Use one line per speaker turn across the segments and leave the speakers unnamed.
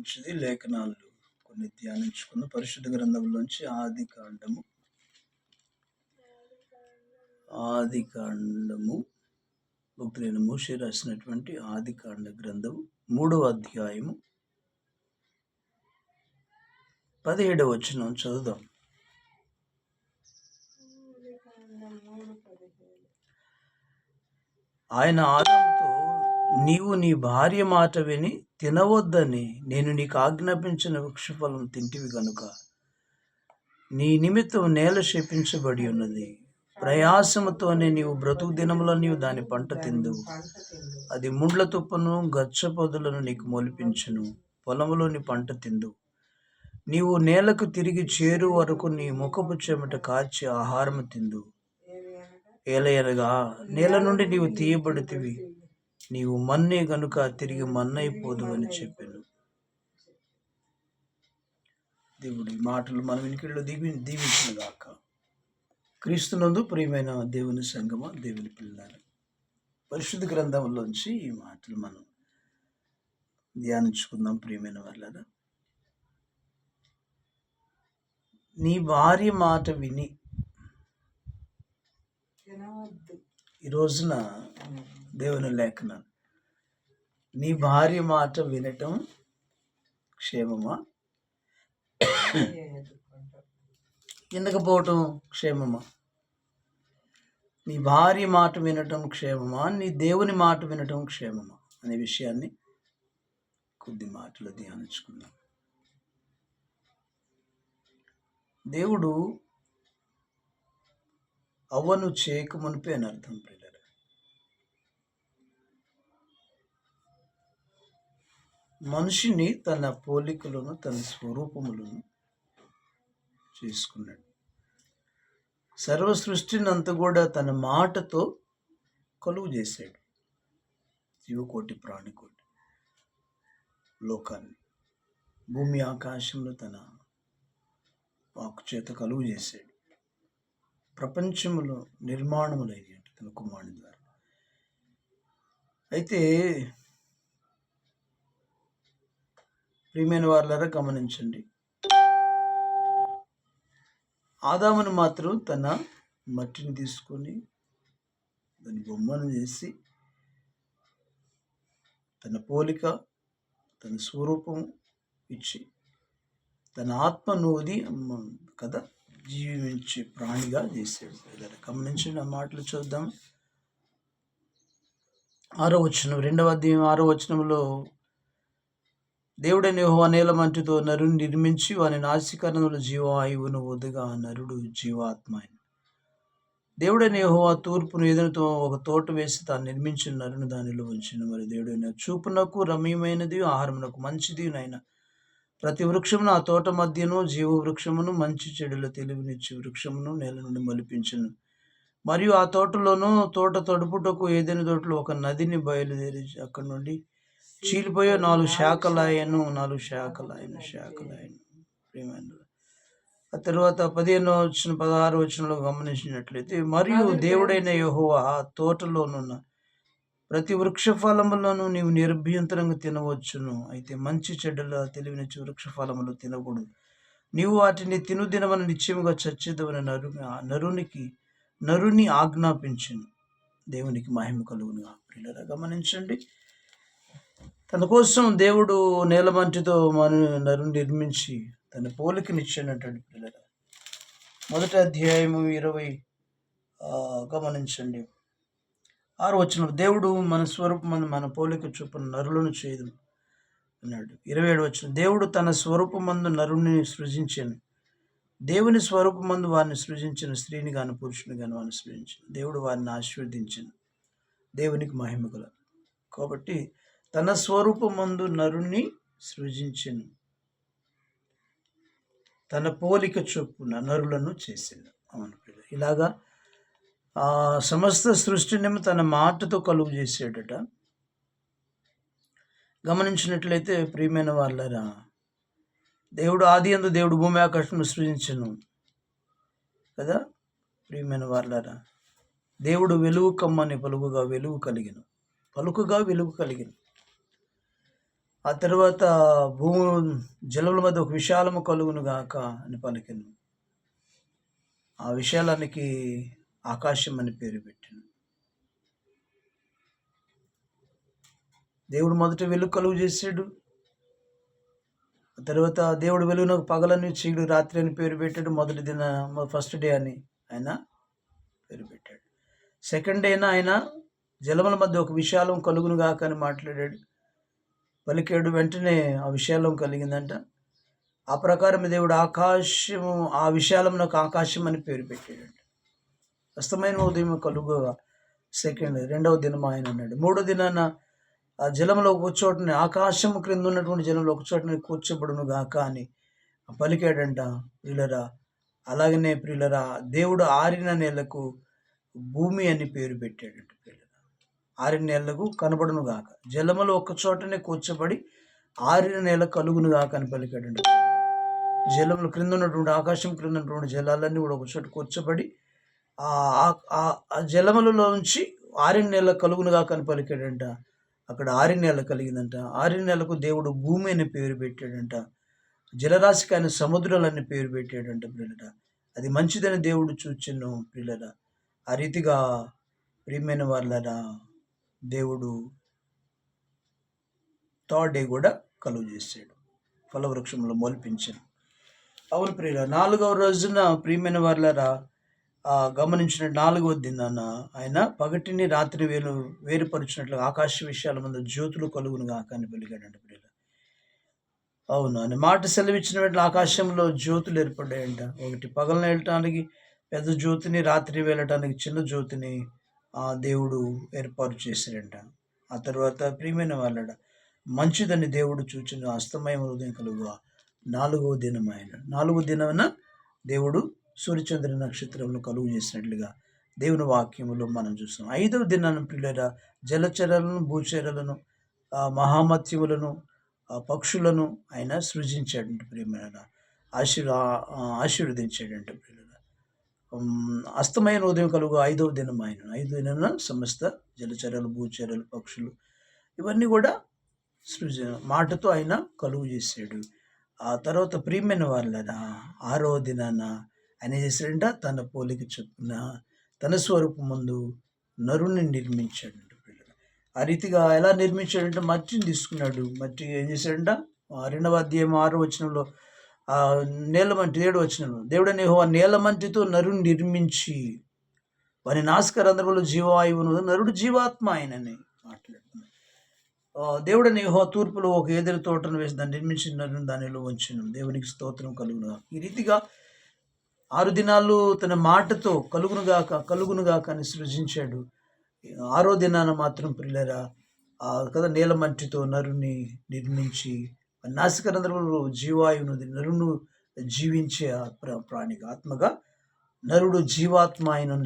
మంచిది లేఖనాలు. కొన్ని ధ్యానించుకున్న పరిశుద్ధ గ్రంథంలోంచి ఆది కాండము. ఆది కాండము. భక్తులైన మూషి రాసినటువంటి ఆది కాండ గ్రంథం మూడవ అధ్యాయము. పదిహేడవ వచ్చిన చదువుదాం. ఆయన ఆదాముతో నీవు నీ భార్య మాట విని తినవద్దని నేను నీకు ఆజ్ఞాపించిన వృక్షఫలం తింటివి గనుక. నీ నిమిత్తం నేల శపించబడి ఉన్నది. ప్రయాసముతోనే నీవు బ్రతుకు దినములో నీవు దాని పంట తిందువు. అది ముండ్ల తుప్పను గచ్చ పొదలను నీకు మొలిపించును. పొలములోని పంట తిందు నీవు నేలకు తిరిగి చేరు వరకు నీ ముఖపు చెమట కాచి ఆహారము తిందు ఏలయనగా నేల నుండి నీవు తీయబడితివి. నీవు మన్నే గనుక తిరిగి మన్నైపోదు అని చెప్పాను. దేవుడి మాటలు మన వెనుకల్లో దీవి దీవించిన గాక. క్రీస్తునందు ప్రియమైన దేవుని సంగమ దేవుని పిల్లలు పరిశుద్ధ గ్రంథంలోంచి ఈ మాటలు మనం ధ్యానించుకుందాం ప్రియమైన వాళ్ళరా నీ భార్య మాట విని ఈ రోజున దేవుని లేఖన నీ భార్య మాట వినటం క్షేమమా? వినకపోవటం క్షేమమా? నీ భార్య మాట వినటం క్షేమమా? నీ దేవుని మాట వినటం క్షేమమా? అనే విషయాన్ని కొద్ది మాటలు ధ్యానించుకుందాం. దేవుడు అవ్వను చేయకమునిపే అని అర్థం ప్రేమ మనిషిని తన పోలికలను తన స్వరూపములను చేసుకున్నాడు. సర్వ సృష్టిని కూడా తన మాటతో కలుగు చేశాడు. జీవకోటి ప్రాణికోటి లోకాన్ని భూమి ఆకాశంలో తన వాకు చేత కలుగు చేశాడు. నిర్మాణములు నిర్మాణములైన తన కుమారుని ద్వారా. అయితే ప్రియమైన వారులారా గమనించండి. ఆదామును మాత్రం తన మట్టిని తీసుకొని దాని బొమ్మను చేసి తన పోలిక తన స్వరూపం ఇచ్చి తన ఆత్మ నూది కదా జీవించే ప్రాణిగా చేశాడు. గమనించిన మాటలు చూద్దాం. ఆరో వచనం రెండవ అధ్యాయం ఆరో వచనంలో దేవుడని యెహోవా నేల మంచుతో నరుని నిర్మించి వాని నాసికరణముల జీవాయువును వదుగా నరుడు జీవాత్మ ఆయన దేవుడని తూర్పును ఎదురుతో ఒక తోట వేసి తాను నిర్మించిన నరుని దానిలో ఉంచిన మరి దేవుడైన చూపునకు రమ్యమైనది ఆహారమునకు మంచిది నాయన ప్రతి వృక్షమును ఆ తోట మధ్యను జీవ వృక్షమును మంచి చెడుల తెలివినిచ్చి వృక్షమును నేల నుండి మలిపించను. మరియు ఆ తోటలోనూ తోట తడుపుటకు ఏదైనా తోటలో ఒక నదిని బయలుదేరి అక్కడి నుండి చీలిపోయే నాలుగు శాఖలాయను నాలుగు శాఖలాయను శాఖలాయను ప్రియమైన ఆ తర్వాత పదిహేను వచ్చిన పదహారు వచనంలో గమనించినట్లయితే మరియు దేవుడైన యెహోవా ఆ తోటలోనున్న ప్రతి వృక్ష ఫలములను నీవు నిర్భ్యంతరంగా తినవచ్చును. అయితే మంచి చెడ్డల తెలివినిచ్చి వృక్ష ఫలములు తినకూడదు. నీవు వాటిని తినుదినమని నిశ్చయముగా చచ్చేదవని నరు నరునికి నరుని ఆజ్ఞాపించను. దేవునికి మహిమ కలుగును ప్రియులరా గమనించండి. తన కోసం దేవుడు నేలమంటితో మన నరుని నిర్మించి తన పోలికనిచ్చినటువంటి పిల్లల. మొదటి అధ్యాయము ఇరవై గమనించండి. ఆరు వచ్చిన దేవుడు మన స్వరూపం మన పోలిక చూపున నరులను చేయదు అన్నాడు. ఇరవై ఏడు వచ్చిన దేవుడు తన స్వరూపమందు నరుని సృజించాను. దేవుని స్వరూపమందు వారిని సృజించిన స్త్రీని గాను పురుషుని గాను వారిని సృజించిన. దేవుడు వారిని ఆశీర్వదించను. దేవునికి మహిమ కాబట్టి తన స్వరూపమందు నరుణ్ణి సృజించను. తన పోలిక చొప్పున నరులను చేసింది అవును ఇలాగా ఆ సమస్త సృష్టిని తన మాటతో కలుగు చేసాడట. గమనించినట్లయితే ప్రియమైన వాళ్ళరా దేవుడు ఆది అందు దేవుడు భూమి ఆకాశం సృజించను. కదా ప్రియమైన వాళ్ళరా దేవుడు వెలుగు కమ్మని పలుకుగా వెలుగు కలిగిన. పలుకుగా వెలుగు కలిగిన. ఆ తర్వాత భూమి జలముల మధ్య ఒక విశాలము కలుగును గాక అని పలికిను. ఆ విశాలానికి ఆకాశం అని పేరు పెట్టాను. దేవుడు మొదట వెలుగు కలుగు చేశాడు. ఆ తర్వాత దేవుడు వెలుగునకు పగలని చీడు రాత్రి అని పేరు పెట్టాడు. మొదటి దిన ఫస్ట్ డే అని ఆయన పేరు పెట్టాడు. సెకండ్ డేన ఆయన జలముల మధ్య ఒక విశాలం కలుగును గాక అని మాట్లాడాడు. పలికాడు వెంటనే ఆ విశాలం కలిగిందంట. ఆ ప్రకారం దేవుడు ఆకాశము ఆ విశాలం నాకు ఆకాశం అని పేరు పెట్టాడంట. అస్తమైన ఉదయం కలుగు సెకండ్ రెండవ దినం ఆయన అన్నాడు. మూడో దినాన ఆ జలంలో కూర్చోటని ఆకాశం క్రింద ఉన్నటువంటి జలంలో ఒక కూర్చోబడును గాక అని పలికాడంట ప్రియులరా. అలాగనే ప్రియులరా దేవుడు ఆరిన నేలకు భూమి అని పేరు పెట్టాడంట. ప్రియులరా నెలలకు కనబడును గాక జలములు ఒక చోటనే కూర్చోబడి ఆరిన నేల కలుగును గాక అని పలికాడు జలములు క్రింద ఉన్నటువంటి ఆకాశం క్రింద ఉన్నటువంటి జలాలన్నీ కూడా ఒక చోట కూర్చోబడి ఆ జలములలో నుంచి ఆరిన నెల కలుగును గాక అని పలికాడంట. అక్కడ ఆరిన నెల కలిగిందంట. ఆరిన నెలకు దేవుడు భూమి అని పేరు పెట్టాడంట. జలరాశికి ఆయన సముద్రాలని పేరు పెట్టాడంట పిల్లట అది మంచిదని దేవుడు చూచిను పిల్లల ఆ రీతిగా ప్రియమైన వాళ్ళరా దేవుడు థర్డ్ డే కూడా కలుగు చేశాడు. ఫలవృక్షంలో మొలిపించాను అవును ప్రియుల నాలుగవ రోజున ప్రియమైన వాళ్ళరా ఆ గమనించిన నాలుగవ దినాన ఆయన పగటిని రాత్రి వేలు వేరుపరిచినట్లు ఆకాశ విషయాల ముందు జ్యోతులు కలుగును గాక అని పలికాడంట ప్రియుల అవును అని మాట సెలవిచ్చిన వెంటనే ఆకాశంలో జ్యోతులు ఏర్పడ్డాయంట. ఒకటి పగలను వెళ్ళటానికి పెద్ద జ్యోతిని రాత్రి వెళ్ళటానికి చిన్న జ్యోతిని దేవుడు ఏర్పాటు చేశాడంట. ఆ తర్వాత ప్రియమైన వాళ్ళడ మంచిదని దేవుడు చూచిన అస్తమయం ఉదయం కలుగుగా నాలుగవ దినం ఆయన. నాలుగో దినమున దేవుడు సూర్యచంద్ర నక్షత్రంలో కలుగు చేసినట్లుగా దేవుని వాక్యములో మనం చూస్తాం. ఐదవ దినాన్ని పిల్లల జలచరాలను భూచరాలను మహామత్యములను పక్షులను ఆయన సృజించాడంట ప్రియమైన ఆశీర్వ ఆశీర్వదించాడంట పిల్లల అస్తమైన ఉదయం కలుగు ఐదవ దినం ఆయన. ఐదవ దిన సమస్త జలచరాలు భూచరాలు పక్షులు ఇవన్నీ కూడా సృజ మాటతో ఆయన కలుగు చేశాడు. ఆ తర్వాత ప్రియమైన వాళ్ళన ఆరో దినాన ఆయన చేశాడంట? తన పోలిక చొప్పున తన స్వరూపం ముందు నరుని నిర్మించాడంట పిల్లలు. ఆ రీతిగా ఎలా నిర్మించాడంటే మట్టిని తీసుకున్నాడు. మట్టి ఏం చేశాడంట? రెండవ అధ్యాయం ఆరో వచనంలో ఆ దేవుడు మంటి దేవుడు వచనంలో దేవుడని ఆ నేల మంటితో నరుని నిర్మించి వారి నాశకరంధ్రములు జీవాయువును నరుడు జీవాత్మ ఆయనని మాట్లాడుతున్నాడు. దేవుడు దేవుడని తూర్పులో ఒక ఎదురు తోటను వేసి దాన్ని నిర్మించిన నరుని దానిలో ఉంచును దేవునికి స్తోత్రం కలుగును ఈ రీతిగా ఆరు దినాలు తన మాటతో కలుగునుగాక కలుగునుగాక అని సృజించాడు. ఆరో దినాన మాత్రం పిల్లరా కదా నేల మట్టితో నరుని నిర్మించి నాసికరంధ్రములు జీవాయువును నరును జీవించే ప్రాణిగా ఆత్మగా నరుడు జీవాత్మ ఆయన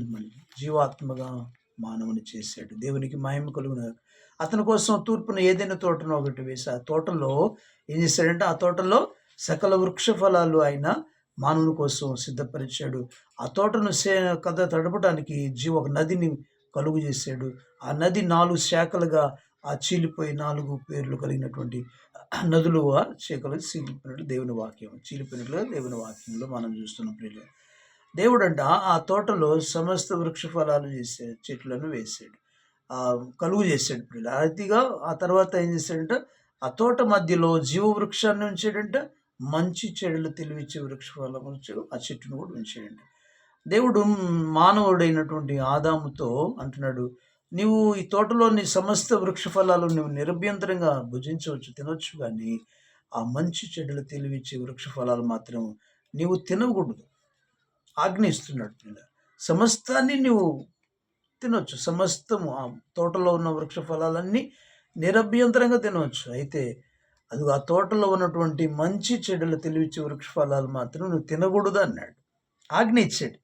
జీవాత్మగా మానవుని చేశాడు. దేవునికి మహిమ కలుగున అతని కోసం తూర్పున ఏదైనా తోటను ఒకటి వేసి ఆ తోటలో ఏం చేశాడంటే ఆ తోటలో సకల వృక్ష ఫలాలు ఆయన మానవుని కోసం సిద్ధపరిచాడు. ఆ తోటను సే కథ తడపడానికి జీవ ఒక నదిని కలుగు చేశాడు. ఆ నది నాలుగు శాఖలుగా ఆ చీలిపోయి నాలుగు పేర్లు కలిగినటువంటి నదులు చీకలు చీలిపోయినట్లు దేవుని వాక్యం. చీలిపోయినట్లుగా దేవుని వాక్యంలో మనం చూస్తున్నాం ప్రియులు. దేవుడు అంట ఆ తోటలో సమస్త వృక్ష ఫలాలు చేసే చెట్లను వేసాడు. కలుగు చేశాడు ప్రియులు. ఆ రీతిగా ఆ తర్వాత ఏం చేశాడంటే? ఆ తోట మధ్యలో జీవ వృక్షాన్ని ఉంచాడంట. మంచి చెడులు తెలివిచ్చే వృక్ష ఫలం ఉంచాడు ఆ చెట్టును కూడా ఉంచాడంట. దేవుడు మానవుడైనటువంటి ఆదాముతో అంటున్నాడు నీవు ఈ తోటలోని సమస్త వృక్ష ఫలాలు నువ్వు నిరభ్యంతరంగా భుజించవచ్చు తినొచ్చు కానీ ఆ మంచి చెడులు తెలివిచ్చే వృక్ష ఫలాలు మాత్రం నీవు తినకూడదు. ఆజ్ఞ ఇస్తున్నాడు సమస్తాన్ని నువ్వు తినొచ్చు. సమస్తము ఆ తోటలో ఉన్న వృక్ష ఫలాలన్నీ నిరభ్యంతరంగా తినవచ్చు అయితే అది ఆ తోటలో ఉన్నటువంటి మంచి చెడులు తెలివిచ్చే వృక్ష ఫలాలు మాత్రం నువ్వు తినకూడదు అన్నాడు. ఆజ్ఞ ఇచ్చాడు.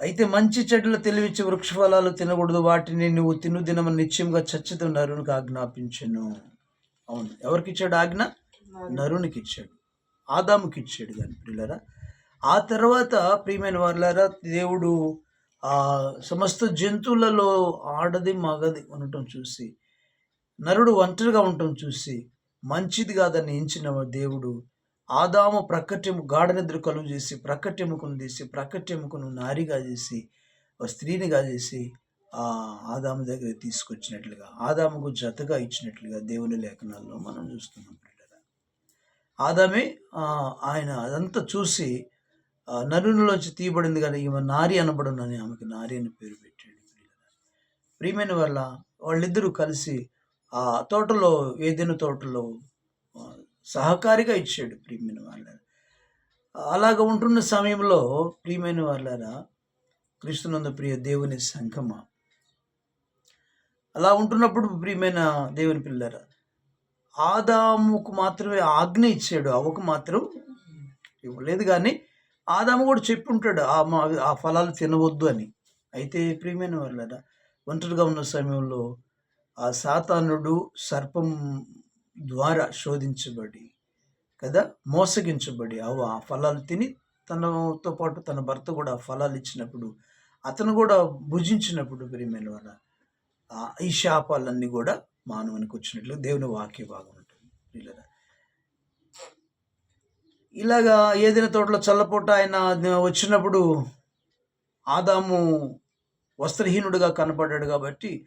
అయితే మంచి చెడులు తెలివిచ్చే వృక్ష ఫలాలు తినకూడదు. వాటిని నువ్వు తిను దినము నిత్యంగా చచ్చుతున్నారు ఆజ్ఞాపించను. అవును. ఎవరికి ఇచ్చాడు ఆజ్ఞ? నరునికి. ఇచ్చాడు. ఆదాముకి ఇచ్చాడు దాని పిల్లరా ఆ తర్వాత ప్రియమైన వాళ్ళారా దేవుడు ఆ సమస్త జంతువులలో ఆడది మగది ఉండటం చూసి నరుడు ఒంటరిగా ఉండటం చూసి మంచిది కాదని ఎంచిన దేవుడు ఆదాము ప్రక్కటెము గాఢనిద్ర కలుగు చేసి ప్రక్కటెముకను తీసి ప్రక్కటెముకను నారిగా చేసి ఒక స్త్రీనిగా చేసి ఆ ఆదాము దగ్గర తీసుకొచ్చినట్లుగా ఆదాముకు జతగా ఇచ్చినట్లుగా దేవుని లేఖనాల్లో మనం చూస్తున్నాం ఆదామే ఆయన అదంతా చూసి నరునిలోంచి తీయబడింది కానీ ఈమె నారి అనబడునని ఆమెకి నారి అని పేరు పెట్టాడు ప్రియులారా. ప్రియమైన వల్ల వాళ్ళిద్దరూ కలిసి ఆ తోటలో ఏదైనా తోటలో సహకారిగా ఇచ్చాడు ప్రియమైన వాళ్ళారా అలాగ ఉంటున్న సమయంలో ప్రియమైన వాళ్ళారా క్రీస్తునందు ప్రియ దేవుని సంఘమ? అలా ఉంటున్నప్పుడు ప్రియమైన దేవుని పిల్లరా ఆదాముకు మాత్రమే ఆజ్ఞ ఇచ్చాడు అవకు మాత్రం ఇవ్వలేదు కానీ ఆదాము కూడా చెప్పి ఉంటాడు ఆ మా ఆ ఫలాలు తినవద్దు అని. అయితే ప్రియమైన వాళ్ళరా ఒంటరిగా ఉన్న సమయంలో ఆ సాతానుడు సర్పం ద్వారా శోధించబడి కదా? మోసగించబడి. అవ ఆ ఫలాలు తిని తనతో పాటు తన భర్త కూడా ఫలాలు ఇచ్చినప్పుడు అతను కూడా భుజించినప్పుడు ప్రియమైన వల్ల ఆ ఈ శాపాలన్నీ కూడా మానవునికి వచ్చినట్లు దేవుని వాక్య భాగం ఉంటుంది. ఇలాగా ఏదైనా తోటలో చల్లపూట ఆయన వచ్చినప్పుడు ఆదాము వస్త్రహీనుడిగా కనపడ్డాడు కాబట్టి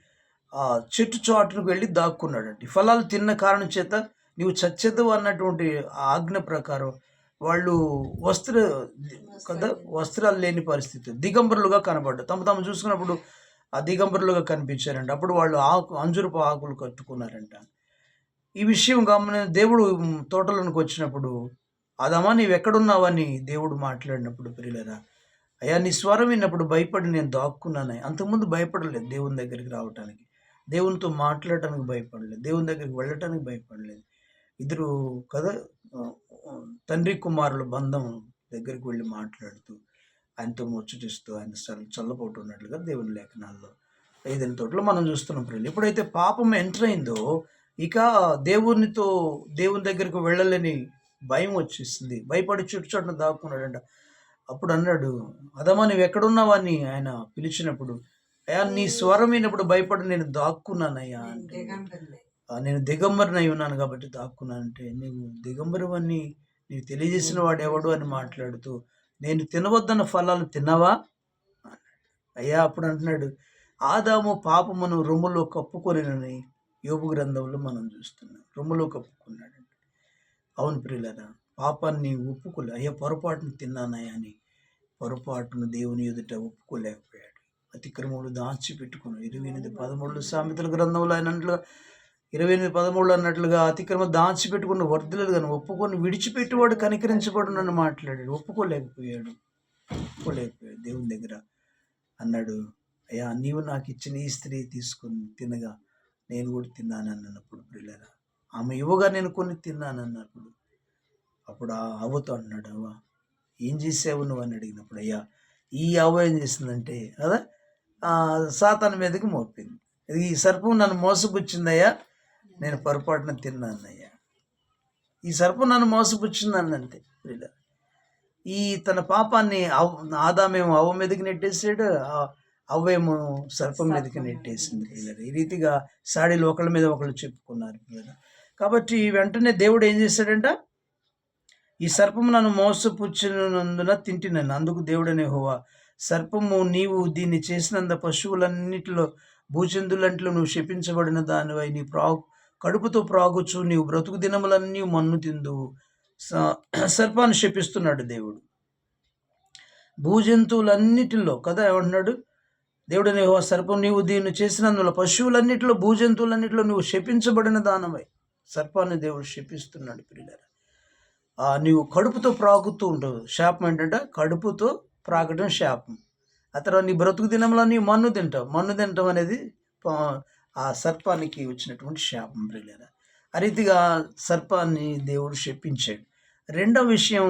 చెట్టు చాటుకు వెళ్ళి దాక్కున్నాడండి. ఫలాలు తిన్న కారణం చేత నీవు చచ్చేద్దు అన్నటువంటి ఆజ్ఞ ప్రకారం వాళ్ళు వస్త్ర కదా వస్త్రాలు లేని పరిస్థితి. దిగంబరులుగా కనబడ్డారు. తమ తాము చూసుకున్నప్పుడు ఆ దిగంబరులుగా కనిపించారంట. అప్పుడు వాళ్ళు ఆకు అంజురపు ఆకులు కట్టుకున్నారంట. ఈ విషయం గమని దేవుడు తోటలోనికి వచ్చినప్పుడు అదమ్మా నీవు ఎక్కడున్నావని దేవుడు మాట్లాడినప్పుడు ప్రియులరా అయ్యా నీ స్వరం విన్నప్పుడు భయపడి నేను దాక్కున్నాను అంతకుముందు భయపడలేదు దేవుని దగ్గరికి రావటానికి. దేవునితో మాట్లాడటానికి భయపడలేదు. దేవుని దగ్గరికి వెళ్ళటానికి భయపడలేదు. ఇద్దరు కదా తండ్రి కుమారుల బంధం దగ్గరికి వెళ్ళి మాట్లాడుతూ ఆయనతో ముచ్చటిస్తూ ఆయన చల్ల చల్లబోతున్నట్లుగా దేవుని లేఖనాల్లో ఏదైనా తోటలో మనం చూస్తున్నాం ప్రియులు. ఎప్పుడైతే పాపం ఎంటర్ అయిందో ఇక దేవునితో దేవుని దగ్గరికి వెళ్ళలేని భయం వచ్చేసింది. భయపడి చుట్టుచోట్ల దాక్కున్నాడంట. అప్పుడు అన్నాడు అదమ్మా నువ్వు ఎక్కడున్నావని ఆయన పిలిచినప్పుడు అయ్యా నీ స్వరం విన్నప్పుడు భయపడి నేను దాక్కున్నానయ్యా అంటే. "ఆ, నేను దిగంబరిని అయి ఉన్నాను కాబట్టి దాక్కున్నానంటే నీవు దిగంబరవని నీవు తెలియజేసిన వాడు ఎవడు అని మాట్లాడుతూ నేను తినవద్దన్న ఫలాలు తిన్నావా. అయ్యా అప్పుడు అంటున్నాడు ఆదాము పాపమును రొమ్ములో కప్పుకొనినని యోగు గ్రంథంలో మనం చూస్తున్నాం. రొమ్ములో కప్పుకున్నాడు. అవును ప్రియులరా పాపాన్ని ఒప్పుకోలే అయ్యా పొరపాటును తిన్నానయ్యా అని పొరపాటును దేవుని ఎదుట ఒప్పుకోలేకపోయాడు. అతిక్రమములు దాచిపెట్టుకును. ఇరవై ఎనిమిది పదమూడు సామెతల గ్రంథంలో ఆయన అన్నట్లుగా ఇరవై ఎనిమిది పదమూడు అన్నట్లుగా అతిక్రమ దాచిపెట్టుకున్న వర్ధలేదు కానీ ఒప్పుకొని విడిచిపెట్టేవాడు కనికరించబడునని నన్ను మాట్లాడాడు. ఒప్పుకోలేకపోయాడు. ఒప్పుకోలేకపోయాడు. దేవుని దగ్గర అన్నాడు అయ్యా నీవు నాకు ఇచ్చిన ఈ స్త్రీ తీసుకొని తినగా నేను కూడా తిన్నాను అన్నప్పుడు పిల్లరా ఆమె ఇవ్వగా నేను కొన్ని తిన్నాను అన్నప్పుడు అప్పుడు ఆ అవ్వతో అన్నాడు అవ్వ ఏం చేసావు నువ్వు? అని అడిగినప్పుడు అయ్యా ఈ అవ్వ ఏం చేసిందంటే కదా సాతాను మీదకి మోపింది. ఈ సర్పం నన్ను మోసపుచ్చిందయ్యా నేను పొరపాటున తిన్నానయ్యా. ఈ సర్పం నన్ను మోసపుచ్చిందన్నంతే ప్రియుల ఈ తన పాపాన్ని అవ్ ఆదామేమో అవ్వ మీదకి నెట్టేసాడు అవ్వేమో సర్పం మీదకి నెట్టేసింది పిల్లలు ఈ రీతిగా సాడీలు ఒకళ్ళ మీద ఒకళ్ళు చెప్పుకున్నారు పిల్లలు కాబట్టి వెంటనే దేవుడు ఏం చేశాడంట? ఈ సర్పము నన్ను మోసపుచ్చినందున తింటినన్ను అందుకు దేవుడనే హోవా సర్పము నీవు దీన్ని చేసినంత పశువులన్నిటిలో భూచందులంట్లో నువ్వు శపించబడిన దానివై నీ ప్రాగు కడుపుతో ప్రాగుచు నీవు బ్రతుకు దినములన్నీ మన్ను తిందువు స- సర్పాన్ని శపిస్తున్నాడు దేవుడు. భూజంతువులన్నిటిలో కదా ఏమంటున్నాడు? దేవుడనే హోవా సర్పం నీవు దీన్ని చేసినందులో పశువులన్నిటిలో భూజంతువులన్నిటిలో నువ్వు శపించబడిన దానమై సర్పాన్ని దేవుడు శపిస్తున్నాడు పిల్లల నీవు కడుపుతో ప్రాగుతూ ఉంటావు. శాపం ఏంటంటే కడుపుతో ప్రాకటం శాపం. ఆ తర్వాత నీ బ్రతుకు దినంలో నీ మన్ను తింటావు. మన్ను తింటాం అనేది ఆ సర్పానికి వచ్చినటువంటి శాపం ప్రియులరా. ఆ రీతిగా సర్పాన్ని దేవుడు శప్పించాడు రెండవ విషయం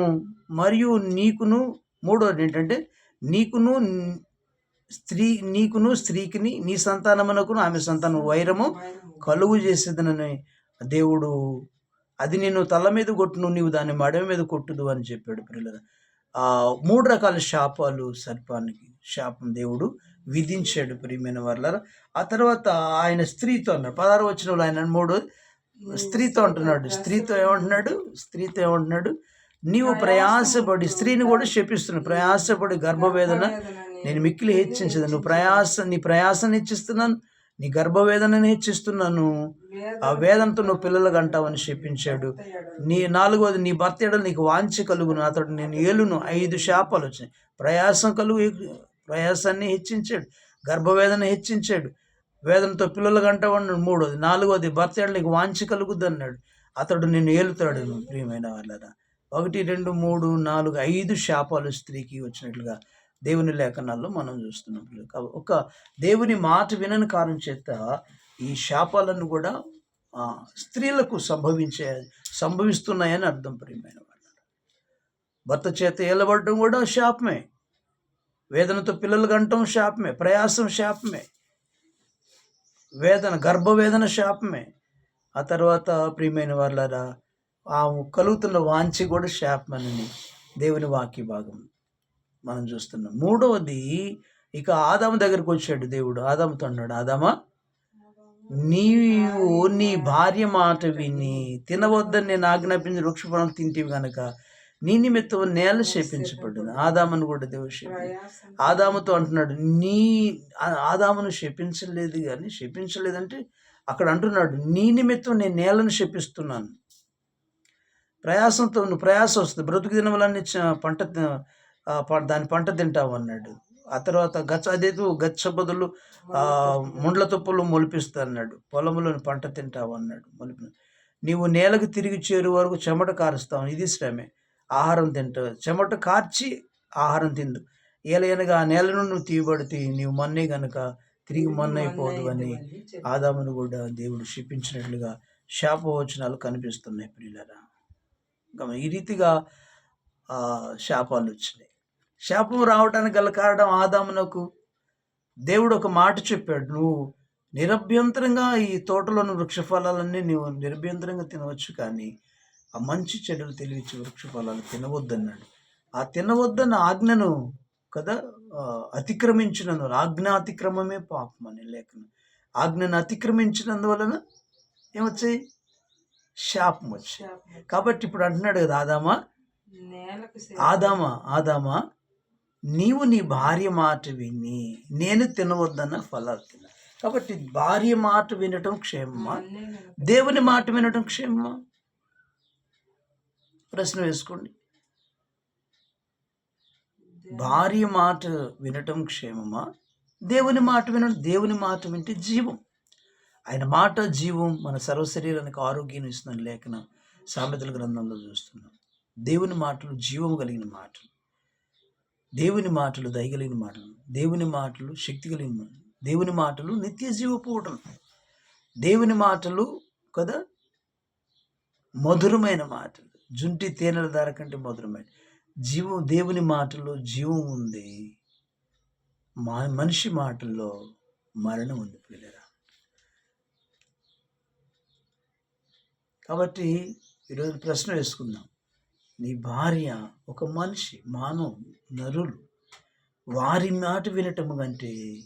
మరియు నీకును మూడోది ఏంటంటే నీకును స్త్రీ నీకును స్త్రీకిని నీ సంతానమునకును ఆమె సంతానం వైరము కలుగు చేసేదనని దేవుడు అది నేను తల మీద కొట్టును నీవు దాన్ని మడమ మీద కొట్టుదు అని చెప్పాడు పిల్లలు మూడు రకాల శాపాలు సర్పానికి. శాపం దేవుడు విధించాడు ప్రియమైన వాళ్ళ ఆ తర్వాత ఆయన స్త్రీతో అన్నాడు. పదహారు వచ్చిన ఆయన మూడు స్త్రీతో అంటున్నాడు. స్త్రీతో ఏమంటున్నాడు? స్త్రీతో ఏమంటున్నాడు? నీవు ప్రయాసపడి స్త్రీని కూడా శపిస్తున్నావు. ప్రయాసపడి గర్భవేదన నేను మిక్కిలి హెచ్చించదు. నువ్వు ప్రయాస నీ ప్రయాసాన్ని హెచ్చిస్తున్నాను. నీ గర్భవేదనని హెచ్చిస్తున్నాను ఆ వేదనతో నువ్వు పిల్లలు అంటావని చెప్పించాడు. నీ నాలుగవది నీ భర్త ఎడలు నీకు వాంఛ కలుగును. అతడు నేను ఏలును. ఐదు శాపాలు వచ్చినాయి. ప్రయాసం కలుగు ప్రయాసాన్ని హెచ్చించాడు. గర్భవేదన హెచ్చించాడు. వేదనతో పిల్లలు కంటావన్నాడు మూడోది నాలుగోది భర్త ఎడలు నీకు వాంఛ కలుగుద్ది అన్నాడు అతడు నిన్ను ఏలుతాడు ప్రియమైన వాళ్ళరా. ఒకటి రెండు మూడు నాలుగు ఐదు శాపాలు స్త్రీకి వచ్చినట్లుగా దేవుని లేఖనాల్లో మనం చూస్తున్నాం ఒక దేవుని మాట వినని కారణం చేత ఈ శాపాలను కూడా స్త్రీలకు సంభవించే సంభవిస్తున్నాయని అర్థం ప్రియమైన వాళ్ళు భర్త చేత ఏలబడటం కూడా శాపమే. వేదనతో పిల్లలు కంటం శాపమే. ప్రయాసం శాపమే. వేదన గర్భవేదన శాపమే. ఆ తర్వాత ప్రియమైన వాళ్ళరా ఆ కలుగుతున్న వాంచి కూడా శాపమని దేవుని వాక్య భాగం. మనం చూస్తున్నాం. మూడవది ఇక ఆదాము దగ్గరకు వచ్చాడు దేవుడు. ఆదాముతో అన్నాడు ఆదామా నీవు నీ భార్య మాట విని తినవద్దని నేను ఆజ్ఞాపించిన వృక్షఫలం తింటివి కనుక నీ నిమిత్తం నేల శపించబడ్డది ఆదామును కూడా దేవుడు శపి ఆదాముతో అంటున్నాడు నీ ఆదామును శపించలేదు కానీ శపించలేదంటే అక్కడ అంటున్నాడు నీ నిమిత్తం నేను నేలను శపిస్తున్నాను. ప్రయాసంతో నువ్వు ప్రయాసం వస్తుంది. బ్రతుకు దినములన్నీ చ- పంట దాని పంట తింటావు అన్నాడు. ఆ తర్వాత గచ్చ అదే గచ్చ బదులు ఆ, ముండ్ల తుప్పలు మొలిపిస్తా అన్నాడు పొలంలోని పంట తింటావు అన్నాడు. మొలిపి నీవు నేలకు తిరిగి చేరు వరకు చెమట కారుస్తావు. ఇది శ్రమే. ఆహారం తింటావు. చెమట కార్చి ఆహారం తిందు. ఏలైనగా ఆ నేల నుండి నువ్వు తీయబడితే నీవు మన్నే గనుక తిరిగి మన్నైపోదు అని ఆదామును కూడా దేవుడు శిపించినట్లుగా శాపవచనాలు కనిపిస్తున్నాయి గమ ఈ రీతిగా శాపాలు వచ్చినాయి. శాపం రావడానికి గల కారణం ఆదామునకు దేవుడు ఒక మాట చెప్పాడు నువ్వు నిరభ్యంతరంగా ఈ తోటలోని వృక్ష ఫలాలన్నీ నువ్వు నిరభ్యంతరంగా తినవచ్చు కానీ ఆ మంచి చెడులు తెలివించే వృక్ష ఫలాలు తినవద్దన్నాడు. ఆ తినవద్దన్న ఆజ్ఞను కదా ఆ, అతిక్రమించినందు ఆజ్ఞాతిక్రమమే పాపం అని లేఖనం. ఆజ్ఞను అతిక్రమించినందువలన ఏమొచ్చాయి? శాపం వచ్చాయి. కాబట్టి ఇప్పుడు అంటున్నాడు కదా ఆదామా? ఆదామా? ఆదామా? నీవు నీ భార్య మాట విని నేను తినవద్దన్న ఫలాలు తిన. కాబట్టి భార్య మాట వినటం క్షేమమా? దేవుని మాట వినటం క్షేమమా? ప్రశ్న వేసుకోండి. భార్య మాట వినటం క్షేమమా? దేవుని మాట వినడం దేవుని మాట వింటే జీవం. ఆయన మాట జీవం మన సర్వ శరీరానికి ఆరోగ్యం ఇస్తున్న లేఖన సామెతల గ్రంథంలో చూస్తున్నాం. దేవుని మాటలు జీవం కలిగిన మాటలు. దేవుని మాటలు దయగలిగిన మాటలు దేవుని మాటలు శక్తి కలిగిన మాటలు దేవుని మాటలు నిత్య జీవ దేవుని మాటలు కదా? మధురమైన మాటలు. జుంటి తేనెల దార కంటే మధురమైన. జీవం దేవుని మాటల్లో జీవం ఉంది. మా మనిషి మాటల్లో మరణం ఉంది పిల్లరా కాబట్టి ఈరోజు ప్రశ్న వేసుకుందాం. నీ భార్య ఒక మనిషి మానవుడు. నరులు వారి మాట వినటము కంటే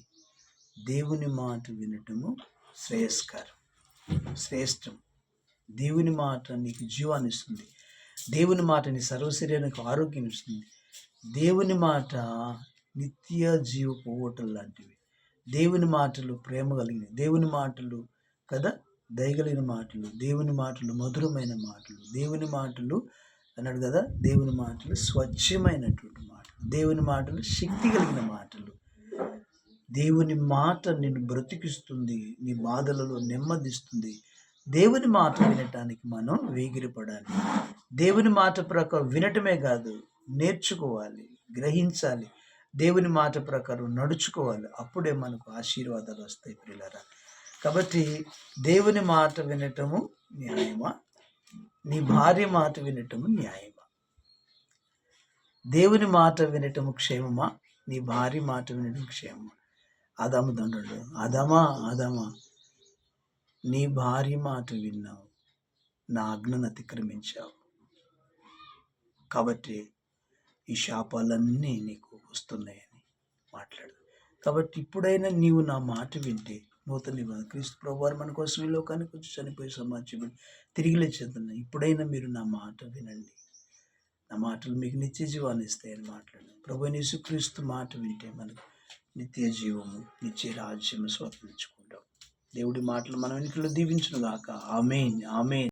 దేవుని మాట వినటము శ్రేయస్కరం శ్రేష్టం. దేవుని మాట నీకు జీవాన్ని ఇస్తుంది. దేవుని మాట నీ సర్వశరీరానికి ఆరోగ్యం ఇస్తుంది. దేవుని మాట నిత్య జీవ పోవటం లాంటివి. దేవుని మాటలు ప్రేమ కలిగిన దేవుని మాటలు కదా? దయగలిగిన మాటలు. దేవుని మాటలు మధురమైన మాటలు. దేవుని మాటలు అన్నాడు కదా? దేవుని మాటలు స్వచ్ఛమైనటువంటి మాటలు దేవుని మాటలు శక్తి కలిగిన మాటలు. దేవుని మాట నిన్ను బ్రతికిస్తుంది నీ బాధలలో నెమ్మదిస్తుంది. దేవుని మాట వినటానికి మనం వేగిరపడాలి. దేవుని మాట ప్రకారం వినటమే కాదు నేర్చుకోవాలి గ్రహించాలి. దేవుని మాట ప్రకారం నడుచుకోవాలి. అప్పుడే మనకు ఆశీర్వాదాలు వస్తాయి పిల్లరా కాబట్టి దేవుని మాట వినటము న్యాయమా? నీ భార్య మాట వినటము న్యాయమా? దేవుని మాట వినటము క్షేమమా? నీ భార్య మాట వినటం క్షేమమా? అదము దండ్రుడు అదమా అదమా నీ భార్య మాట విన్నావు నా ఆజ్ఞను అతిక్రమించావు. కాబట్టి ఈ శాపాలన్నీ నీకు వస్తున్నాయని మాట్లాడు. కాబట్టి ఇప్పుడైనా నీవు నా మాట వింటే నూతన నిబంధన క్రీస్తు ప్రభువారు మన కోసం ఈ లోకానికి వచ్చి చనిపోయి సమాజం తిరిగి లేచేద్దాం ఇప్పుడైనా మీరు నా మాట వినండి. నా మాటలు మీకు నిత్య జీవాన్ని ఇస్తాయని మాట్లాడు ప్రభు యేసుక్రీస్తు మాట వింటే మనకు నిత్య జీవము నిత్య రాజ్యము స్వతంత్రించుకుంటాం. దేవుడి మాటలు మనం ఇంట్లో దీవించును గాక ఆమెన్ ఆమెన్.